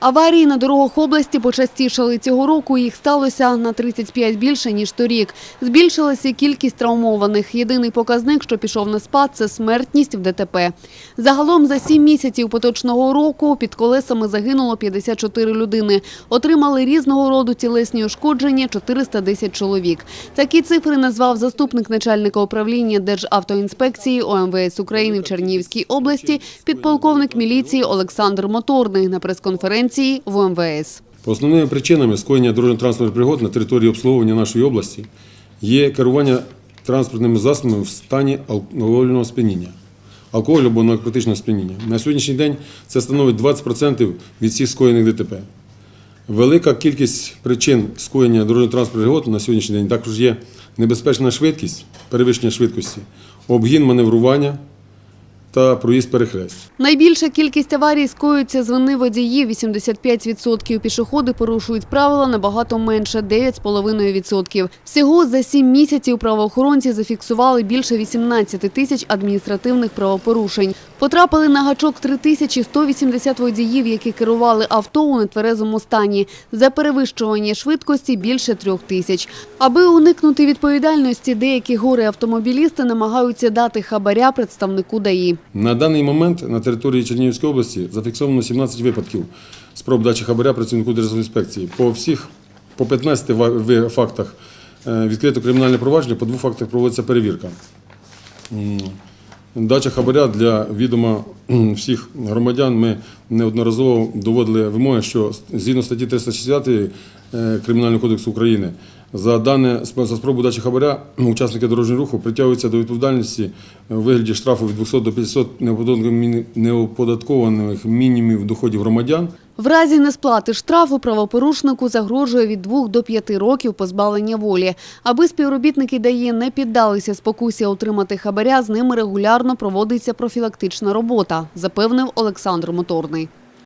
Аварії на дорогах області почастішали цього року. Їх сталося на 35 більше ніж торік. Збільшилася кількість травмованих. Єдиний показник, що пішов на спад, це смертність в ДТП. Загалом за 7 місяців поточного року під колесами загинуло 54 людини. Отримали різного роду тілесні ушкодження 410 чоловік. Такі цифри назвав заступник начальника управління Державтоінспекції ОМВС України в Чернігівській області, підполковник міліції Олександр Моторний на прес-конференції в ОМВС. Основними причинами скоєння дорожньо-транспортних пригод на території обслуговування нашої області є керування транспортними засобами в стані алкогольного сп'яніння, алкоголю або наркотичного сп'яніння. На сьогоднішній день це становить 20% від всіх скоєних ДТП. Велика кількість причин скоєння дорожньо-транспортних пригод на сьогоднішній день також є небезпечна швидкість, перевищення швидкості, обгін маневрування та проїзд перехрест. Найбільша кількість аварій скоюється з вини водіїв – 85%. Пішоходи порушують правила набагато менше – 9,5%. Всього за 7 місяців правоохоронці зафіксували більше 18 тисяч адміністративних правопорушень. Потрапили на гачок 3180 водіїв, які керували авто у нетверезому стані. За перевищування швидкості – більше трьох тисяч. Аби уникнути відповідальності, деякі гори-автомобілісти намагаються дати хабаря представнику ДАІ. На даний момент на території Чернігівської області зафіксовано 17 випадків спроб дачі хабаря працівнику Держінспекції. По всіх, по 15 фактах е, відкрито кримінальне провадження, по двох фактах проводиться перевірка. Дача хабаря для відома всіх громадян. Ми неодноразово доводили вимоги, що згідно статті 360 е, Кримінального кодексу України за дане за спробу дачі хабаря учасники дорожнього руху притягуються до відповідальності у вигляді штрафу від 200 до 500 неоподаткованих- мінімумів доходів громадян. В разі несплати штрафу правопорушнику загрожує від 2 до 5 років позбавлення волі. Аби співробітники ДАІ не піддалися спокусі отримати хабаря, з ними регулярно проводиться профілактична робота, запевнив Олександр Моторний.